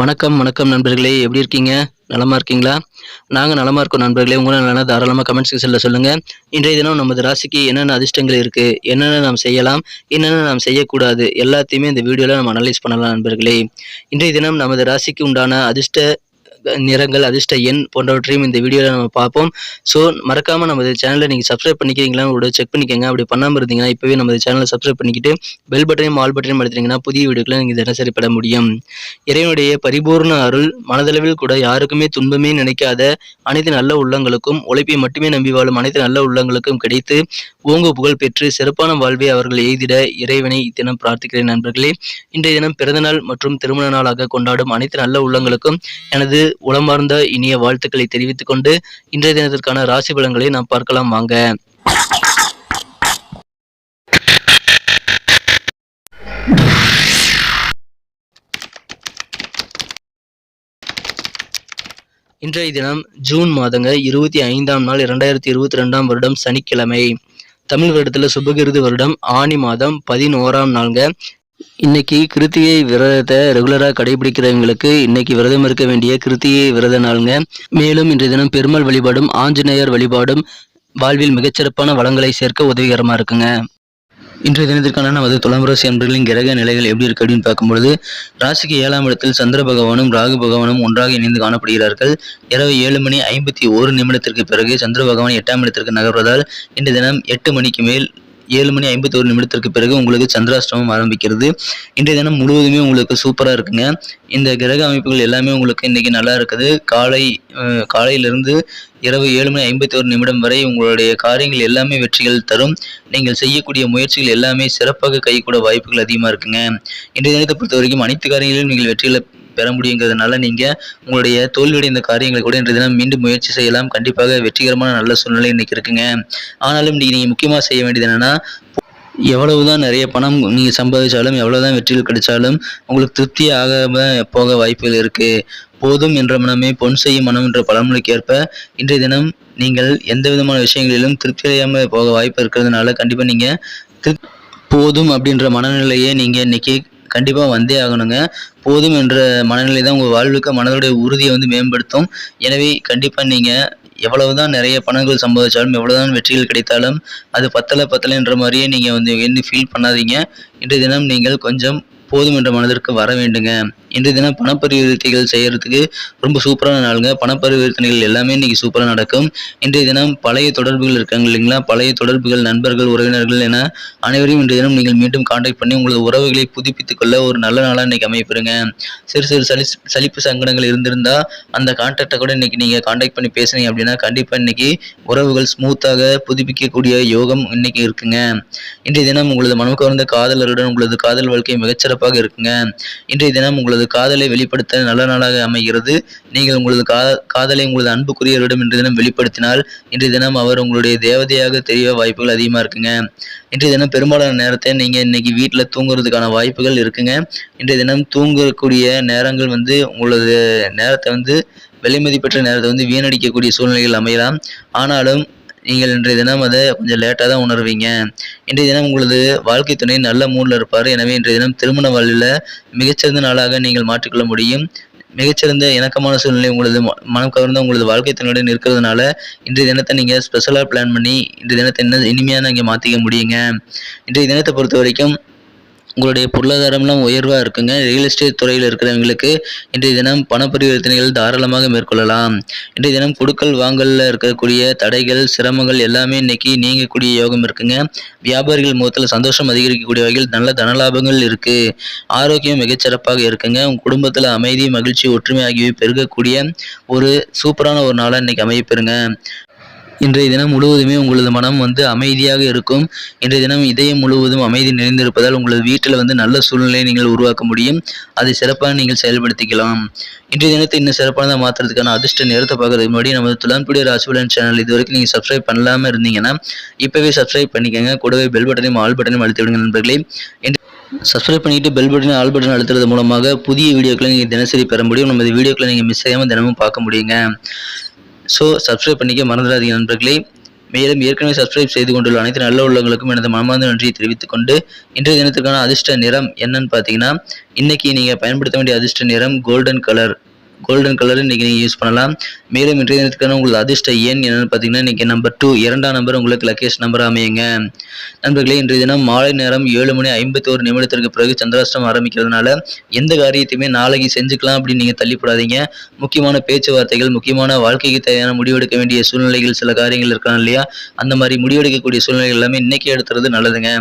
வணக்கம் வணக்கம் நண்பர்களே. எப்படி இருக்கீங்க? நலமா இருக்கீங்களா? நாங்கள் நலமா இருக்கோம் நண்பர்களே. உங்களால் நல்லா தாராளமாக கமெண்ட் செக்ஷனில் சொல்லுங்கள் இன்றைய தினம் நமது ராசிக்கு என்னென்ன அதிர்ஷ்டங்கள் இருக்குது என்னென்ன நாம் செய்யலாம்? என்னென்ன நாம் செய்யக்கூடாது? எல்லாத்தையுமே இந்த வீடியோவில் நம்ம அனலைஸ் பண்ணலாம் நண்பர்களே. இன்றைய தினம் நமது ராசிக்கு உண்டான அதிர்ஷ்ட நிறங்கள் அதிர்ஷ்ட எண் போன்றவற்றையும் இந்த வீடியோவில் நம்ம பார்ப்போம். ஸோ மறக்காமல் நமது சேனலை நீங்கள் சப்ஸ்கிரைப் பண்ணிக்கிறீங்களான்னு ஒரு செக் பண்ணிக்கோங்க. அப்படி பண்ணாமல் இருந்தீங்கன்னா இப்போவே நமது சேனலை சப்ஸ்கிரைப் பண்ணிக்கிட்டு பெல் பட்டனையும் ஆல் பட்டனையும் அழுத்தினீங்கன்னா புதிய வீடியோக்களை நீங்கள் தினசரி பெற முடியும். இறைவனுடைய பரிபூர்ண அருள் மனதளவில் கூட யாருக்குமே துன்பமே நினைக்காத அனைத்து நல்ல உள்ளங்களுக்கும் உழைப்பை மட்டுமே நம்பி வாழும் அனைத்து நல்ல உள்ளங்களுக்கும் கிடைத்து ஓங்கு புகழ் பெற்று சிறப்பான வாழ்வை அவர்கள் எய்திட இறைவனை தினம் பிரார்த்திக்கிறேன் நண்பர்களே. இன்றைய தினம் பிறந்தநாள் மற்றும் திருமண நாளாக கொண்டாடும் அனைத்து நல்ல உள்ளங்களுக்கும் எனது உளமார்ந்த இனிய வாழ்த்துக்களை தெரிவித்துக் கொண்டு இன்றைய தினத்திற்கான ராசி பலன்களை நாம் பார்க்கலாம் வாங்க. இன்றைய தினம் ஜூன் மாதங்க இருபத்தி ஐந்தாம் நாள் இரண்டாயிரத்தி இருபத்தி ரெண்டாம் வருடம் சனிக்கிழமை. தமிழ் வருடத்தில் சுபகிருது வருடம் ஆனி மாதம் பதினோராம் நாளுங்க. இன்னைக்கு கிருத்திகை விரதத்தை ரெகுலராக கடைபிடிக்கிறவங்களுக்கு இன்னைக்கு விரதம் இருக்க வேண்டிய கிருத்திகை விரத நாளுங்க. மேலும் இன்றைய தினம் பெருமாள் வழிபாடும் ஆஞ்சநேயர் வழிபாடும் வாழ்வில் மிகச்சிறப்பான வளங்களை சேர்க்க உதவிகரமாக இருக்குங்க. இன்றைய தினத்திற்கான நமது துலாம் ராசி அன்பர்களின் கிரக நிலைகள் எப்படி இருக்கு அப்படின்னு பார்க்கும்பொழுது ராசிக்கு ஏழாம் இடத்தில் சந்திர பகவானும் ராகு பகவானும் ஒன்றாக இணைந்து காணப்படுகிறார்கள். இரவு ஏழு மணி ஐம்பத்தி ஒரு நிமிடத்திற்கு பிறகு சந்திர பகவான் எட்டாம் இடத்திற்கு நகர்வதால் இன்றைய தினம் எட்டு மணிக்கு மேல் ஏழு மணி ஐம்பத்தி ஒரு நிமிடத்திற்கு பிறகு உங்களுக்கு சந்திராஷ்டமம் ஆரம்பிக்கிறது. இன்றைய தினம் முழுவதுமே உங்களுக்கு சூப்பராக இருக்குங்க. இந்த கிரக அமைப்புகள் எல்லாமே உங்களுக்கு இன்றைக்கி நல்லா இருக்குது. காலை காலையிலிருந்து இரவு ஏழு மணி ஐம்பத்தி ஒரு நிமிடம் வரை உங்களுடைய காரியங்கள் எல்லாமே வெற்றிகள் தரும். நீங்கள் செய்யக்கூடிய முயற்சிகள் எல்லாமே சிறப்பாக கைகூட வாய்ப்புகள் அதிகமாக இருக்குங்க. இன்றைய தினத்தை பொறுத்த வரைக்கும் அனைத்து காரியங்களிலும் நீங்கள் வெற்றிகளை பெற முடியுங்கிறதுனால நீங்கள் உங்களுடைய தோல்வியடைந்த காரியங்களை கூட இன்றைய தினம் மீண்டும் முயற்சி செய்யலாம். கண்டிப்பாக வெற்றிகரமான நல்ல சூழ்நிலை இன்னைக்கு இருக்குங்க. ஆனாலும் இன்றைக்கி நீங்கள் முக்கியமாக செய்ய வேண்டியது என்னென்னா எவ்வளவுதான் நிறைய பணம் நீங்கள் சம்பாதிச்சாலும் எவ்வளவுதான் வெற்றிகள் கிடைச்சாலும் உங்களுக்கு திருப்தி ஆகாம போக வாய்ப்புகள் இருக்குது போதும் என்ற மனமே பொன் செய்யும் மனம் என்ற பழமொழிக்கு ஏற்ப இன்றைய தினம் நீங்கள் எந்த விதமான விஷயங்களிலும் திருப்தி அடையாமல் போக வாய்ப்பு இருக்கிறதுனால கண்டிப்பாக நீங்கள் திருப் போதும் அப்படின்ற மனநிலையை நீங்கள் இன்னைக்கு கண்டிப்பாக வந்தே ஆகணுங்க. போதும் என்ற மனநிலை தான் உங்கள் வாழ்வுக்கு மனதுடைய உறுதியை வந்து மேம்படுத்தும். எனவே கண்டிப்பாக நீங்கள் எவ்வளவுதான் நிறைய பணங்கள் சம்பாதிச்சாலும் எவ்வளவுதான் வெற்றிகள் கிடைத்தாலும் அது பத்தலை பத்தலைன்ற மாதிரியே நீங்கள் வந்து என்ன ஃபீல் பண்ணாதீங்க. இன்றைய தினம் நீங்கள் கொஞ்சம் போதும் என்ற மனதிற்கு வர வேண்டுங்க. இன்றைய தினம் பணப்பரிவர்த்தனைகள் செய்யறதுக்கு ரொம்ப சூப்பரான நாளுங்க. பணப்பரிவர்த்தனைகள் எல்லாமே இன்னைக்கு சூப்பராக நடக்கும். இன்றைய தினம் பழைய தொடர்புகள் இருக்காங்க இல்லைங்களா? பழைய தொடர்புகள் நண்பர்கள் உறவினர்கள் என அனைவரையும் இன்றைய தினம் நீங்கள் மீண்டும் காண்டாக்ட் பண்ணி உங்களது உறவுகளை புதுப்பித்துக் கொள்ள ஒரு நல்ல நாளாக இன்னைக்கு அமைப்பிடுங்க சிறு சிறு சளி சலிப்பு சங்கடங்கள் இருந்திருந்தால் அந்த கான்டாக்டை கூட இன்னைக்கு நீங்கள் காண்டாக்ட் பண்ணி பேசுனீங்க அப்படின்னா கண்டிப்பாக இன்னைக்கு உறவுகள் ஸ்மூத்தாக புதுப்பிக்கக்கூடிய யோகம் இன்னைக்கு இருக்குங்க. இன்றைய தினம் உங்களது மனம் கவர்ந்த காதலருடன் உங்களது காதல் வாழ்க்கை மிகச்சிறப்பு சிறப்பாக இருக்குங்க. இன்றைய தினம் உங்களது காதலை வெளிப்படுத்த நல்ல நாளாக அமைகிறது. நீங்கள் உங்களது கா காதலை உங்களது அன்புக்குரியவரிடம் இன்றைய தினம் வெளிப்படுத்தினால் இன்றைய தினம் அவர் உங்களுடைய தேவதையாக தெரிய வாய்ப்புகள் அதிகமாக இருக்குங்க. இன்றைய தினம் பெரும்பாலான நேரத்தை நீங்கள் இன்னைக்கு வீட்டில் தூங்குறதுக்கான வாய்ப்புகள் இருக்குங்க. இன்றைய தினம் தூங்கக்கூடிய நேரங்கள் வந்து உங்களது நேரத்தை வந்து விலை மதிப்பற்ற நேரத்தை வந்து வீணடிக்கக்கூடிய சூழ்நிலைகள் அமையலாம். ஆனாலும் நீங்கள் இன்றைய தினம் அதை கொஞ்சம் லேட்டாக தான் உணர்வீங்க. இன்றைய தினம் உங்களது வாழ்க்கை துணை நல்ல மூடில் இருப்பார். எனவே இன்றைய தினம் திருமண வாழ்வில் மிகச்சிறந்த நாளாக நீங்கள் மாற்றிக்கொள்ள முடியும். மிகச்சிறந்த இணக்கமான சூழ்நிலை உங்களது ம- மனம் கவர்ந்த உங்களது வாழ்க்கை துணையுடன் இருக்கிறதுனால இன்றைய தினத்தை நீங்கள் ஸ்பெஷலாக பிளான் பண்ணி இன்றைய தினத்தை என்ன இனிமையாக நீங்கள் மாற்றிக்க முடியுங்க. இன்றைய தினத்தை பொறுத்த வரைக்கும் உங்களுடைய பொருளாதாரம்லாம் உயர்வாக இருக்குங்க. ரியல் எஸ்டேட் துறையில் இருக்கிறவங்களுக்கு இன்றைய தினம் பண பரிவர்த்தனைகள் தாராளமாக மேற்கொள்ளலாம். இன்றைய தினம் கொடுக்கல் வாங்கலில் இருக்கக்கூடிய தடைகள் சிரமங்கள் எல்லாமே இன்னைக்கு நீங்கக்கூடிய யோகம் இருக்குங்க. வியாபாரிகள் முகத்தில் சந்தோஷம் அதிகரிக்கக்கூடிய வகையில் நல்ல தனலாபங்கள் இருக்குது ஆரோக்கியம் மிகச்சிறப்பாக இருக்குங்க. உங்கள் குடும்பத்தில் அமைதி மகிழ்ச்சி ஒற்றுமை ஆகியவை பெருகக்கூடிய ஒரு சூப்பரான ஒரு நாளாக இன்னைக்கு அமையப்பெறுங்க இன்றைய தினம் முழுவதுமே உங்களது மனம் வந்து அமைதியாக இருக்கும். இன்றைய தினம் இதயம் முழுவதும் அமைதி நிறைந்திருப்பதால் உங்களது வீட்டில் வந்து நல்ல சூழ்நிலையை நீங்கள் உருவாக்க முடியும். அதை சிறப்பாக நீங்கள் செயல்படுத்திக்கலாம். இன்றைய தினத்தை இன்னும் சிறப்பானதாக மாற்றுறதுக்கான அதிர்ஷ்ட நேரத்தை பார்க்கறதுக்கு முன்னாடி நமது துலான்புடி ராசிபலன் சேனல் இது வரைக்கும் நீங்கள் சப்ஸ்கிரைப் பண்ணலாமல் இருந்தீங்கன்னா இப்போவே சப்ஸ்கிரைப் பண்ணிக்கோங்க. கூடவே பெல் பட்டனையும் ஆல் பட்டனையும் அழுத்தி விடுங்க நண்பர்களே. சப்ஸ்கிரைப் பண்ணிட்டு பெல் பட்டன் ஆல் பட்டன் அழுத்துறது மூலமாக புதிய வீடியோக்களை நீங்கள் தினசரி பெற முடியும். நமது வீடியோக்களை நீங்கள் மிஸ் செய்யாமல் தினமும் பார்க்க முடியுங்க. ஸோ சப்ஸ்கிரைப் பண்ணிக்க மறந்துடாதீங்க நண்பர்களே. மேலும் ஏற்கனவே சப்ஸ்கிரைப் செய்து கொண்டுள்ள அனைத்து நல்ல உள்ளவங்களுக்கும் எனது மனமார்ந்த நன்றியை தெரிவித்துக் கொண்டு இன்றைய தினத்துக்கான அதிர்ஷ்ட நிறம் என்னன்னு பார்த்தீங்கன்னா இன்னைக்கு நீங்கள் பயன்படுத்த வேண்டிய அதிர்ஷ்ட நிறம் கோல்டன் கலர் கோல்டன் கலர் இன்னைக்கு நீங்கள் யூஸ் பண்ணலாம். மேலும் இன்றைய தினத்துக்கான உங்களுக்கு அதிர்ஷ்ட எண் என்னென்னு பார்த்தீங்கன்னா இன்னைக்கு நம்பர் டூ இரண்டாம் நம்பர் உங்களுக்கு லக்கேஷ் நம்பர் அமையுங்க. நண்பர்களே இன்றைய தினம் மாலை நேரம் ஏழு மணி ஐம்பத்தோரு நிமிடத்திற்கு பிறகு சந்திராஷ்டம் ஆரம்பிக்கிறதுனால எந்த காரியத்தையுமே நாளைக்கு செஞ்சுக்கலாம் அப்படின்னு நீங்கள் தள்ளிப்படாதீங்க. முக்கியமான பேச்சுவார்த்தைகள் முக்கியமான வாழ்க்கைக்கு தேவையான முடிவெடுக்க வேண்டிய சூழ்நிலைகள் சில காரியங்கள் இருக்கலாம் இல்லையா? அந்த மாதிரி முடிவெடுக்கக்கூடிய சூழ்நிலைகள் எல்லாமே இன்றைக்கே எடுத்துறது நல்லதுங்க.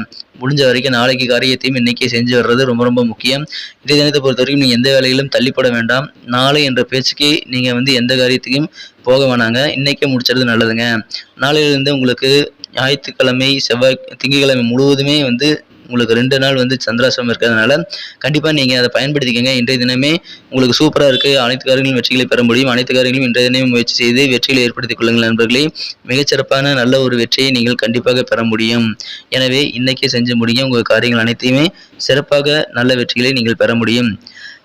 முடிஞ்ச வரைக்கும் நாளைக்கு காரியத்தையும் இன்றைக்கே செஞ்சு வர்றது ரொம்ப ரொம்ப முக்கியம். இதே தினத்தை பொறுத்த வரைக்கும் நீங்கள் எந்த வேலையிலும் தள்ளிப்பட வேண்டாம். நாளை என்ற பேச்சுக்கு நீங்கள் வந்து எந்த காரியத்துக்கும் போக வேணாங்க. இன்றைக்கே முடிச்சது நல்லதுங்க. நாளையிலிருந்து உங்களுக்கு ஞாயிற்றுக்கிழமை செவ்வாய் திங்கக்கிழமை முழுவதுமே வந்து உங்களுக்கு ரெண்டு நாள் வந்து சந்திராசிரமம் இருக்கிறதுனால கண்டிப்பாக நீங்கள் அதை பயன்படுத்திக்கங்க. இன்றைய தினமே உங்களுக்கு சூப்பராக இருக்குது அனைத்து காரியங்களும் வெற்றிகளை பெற முடியும். அனைத்து காரியங்களும் இன்றைய தினமே முயற்சி செய்து வெற்றிகளை ஏற்படுத்திக் கொள்ளுங்கள் நண்பர்களே. மிகச்சிறப்பான நல்ல ஒரு வெற்றியை நீங்கள் கண்டிப்பாக பெற முடியும். எனவே இன்றைக்கே செஞ்சு முடியும் உங்கள் காரியங்கள் அனைத்தையுமே சிறப்பாக நல்ல வெற்றிகளை நீங்கள் பெற முடியும்.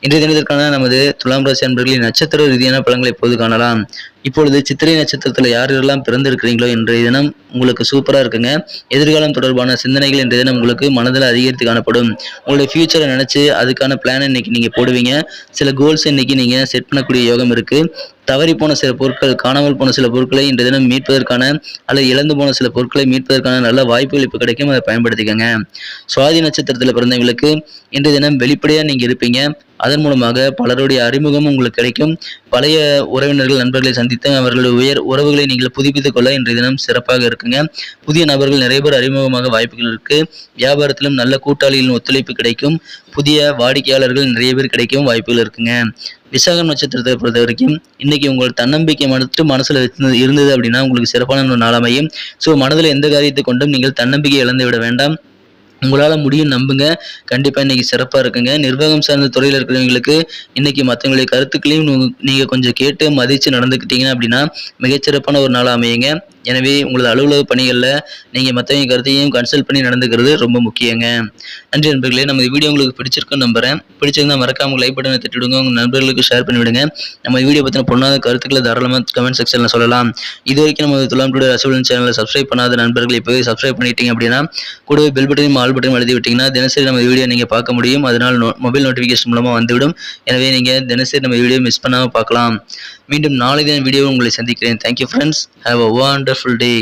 இன்றைய தினத்திற்கான நமது துலாம் ராசி அன்பர்களின் நட்சத்திர ரீதியான பலன்களை இப்போது காணலாம். இப்பொழுது சித்திரை நட்சத்திரத்தில் யார் யாரெல்லாம் பிறந்திருக்கிறீங்களோ இன்றைய தினம் உங்களுக்கு சூப்பராக இருக்குங்க. எதிர்காலம் தொடர்பான சிந்தனைகள் இன்றைய தினம் உங்களுக்கு மனதில் அதிகரித்து காணப்படும். உங்களுடைய ஃபியூச்சரை நினச்சி அதுக்கான பிளானை இன்னைக்கு நீங்கள் போடுவீங்க. சில கோல்ஸ் இன்னைக்கு நீங்கள் செட் பண்ணக்கூடிய யோகம் இருக்குது தவறி போன சில பொருட்கள் காணாமல் போன சில பொருட்களை இன்றைய தினம் மீட்பதற்கான அல்லது இழந்து போன சில பொருட்களை மீட்பதற்கான நல்ல வாய்ப்புகள் இப்போ கிடைக்கும். அதை பயன்படுத்திக்கோங்க. சுவாதி நட்சத்திரத்தில் பிறந்தவங்களுக்கு இன்றைய தினம் வெளிப்படையாக நீங்கள் இருப்பீங்க. அதன் மூலமாக பலருடைய அறிமுகம் உங்களுக்கு கிடைக்கும். பழைய உறவினர்கள் நண்பர்களை சந்தித்து அவர்களுடைய உயர் உறவுகளை நீங்கள் புதுப்பித்துக் கொள்ள இன்றைய தினம் சிறப்பாக இருக்குங்க. புதிய நபர்கள் நிறைய பேர் அறிமுகமாக வாய்ப்புகள் இருக்கு. வியாபாரத்திலும் நல்ல கூட்டாளிகளின் ஒத்துழைப்பு கிடைக்கும். புதிய வாடிக்கையாளர்கள் நிறைய பேர் கிடைக்கும் வாய்ப்புகள் இருக்குங்க. விசாகம் நட்சத்திரத்தை பொறுத்த வரைக்கும் இன்னைக்கு உங்கள் தன்னம்பிக்கை மட்டும் மனசில் இருந்தது அப்படின்னா உங்களுக்கு சிறப்பான ஒரு நாள் அமையும். ஸோ மனதில் எந்த காரியத்தை கொண்டும் நீங்கள் தன்னம்பிக்கை இழந்து விட வேண்டாம். உங்களால் முடியும் நம்புங்க. கண்டிப்பாக இன்னைக்கு சிறப்பாக இருக்குங்க. நிர்வாகம் சார்ந்த துறையில் இருக்கிறவங்களுக்கு இன்னைக்கு மற்றவங்களுடைய கருத்துக்களையும் நீங்கள் கொஞ்சம் கேட்டு மதித்து நடந்துக்கிட்டீங்க அப்படின்னா மிகச்சிறப்பான ஒரு நாள் அமையுங்க. எனவே உங்களது அலுவலக பணிகளில் நீங்கள் மற்றவங்க கருத்தையும் கன்சல்ட் பண்ணி நடந்துக்கிறது ரொம்ப முக்கியங்க. நன்றி நண்பர்களே நம்ம வீடியோ உங்களுக்கு பிடிச்சிருக்குன்னு நம்புறேன். பிடிச்சிருந்தா மறக்காம லைக் பட்டனை தட்டிவிடுங்க. உங்கள் நண்பர்களுக்கு ஷேர் பண்ணிவிடுங்க. நம்ம வீடியோ பற்றின பொண்ணாத கருத்துக்களை தாராளமாக கமெண்ட் செக்ஷனில் சொல்லலாம். இது வரைக்கும் நம்ம துலாம் டுடே சேனலை சப்ஸ்கிரைப் பண்ணாத நண்பர்கள் இப்போவே சப்ஸ்கிரைப் பண்ணிட்டீங்க அப்படின்னா கூடவே பெல் பட்டனையும் ஆல் பட்டனும் எழுதி விட்டிங்கன்னா தினசரி நம்ம வீடியோ நீங்கள் பார்க்க முடியும். அதனால் நோ மொபைல் நோட்டிஃபிகேஷன் மூலமாக வந்துவிடும். எனவே நீங்கள் தினசரி நம்ம வீடியோ மிஸ் பண்ணாமல் பார்க்கலாம். மீண்டும் நாளை தான் வீடியோ உங்களை சந்திக்கிறேன். Thank you friends have a wonderful day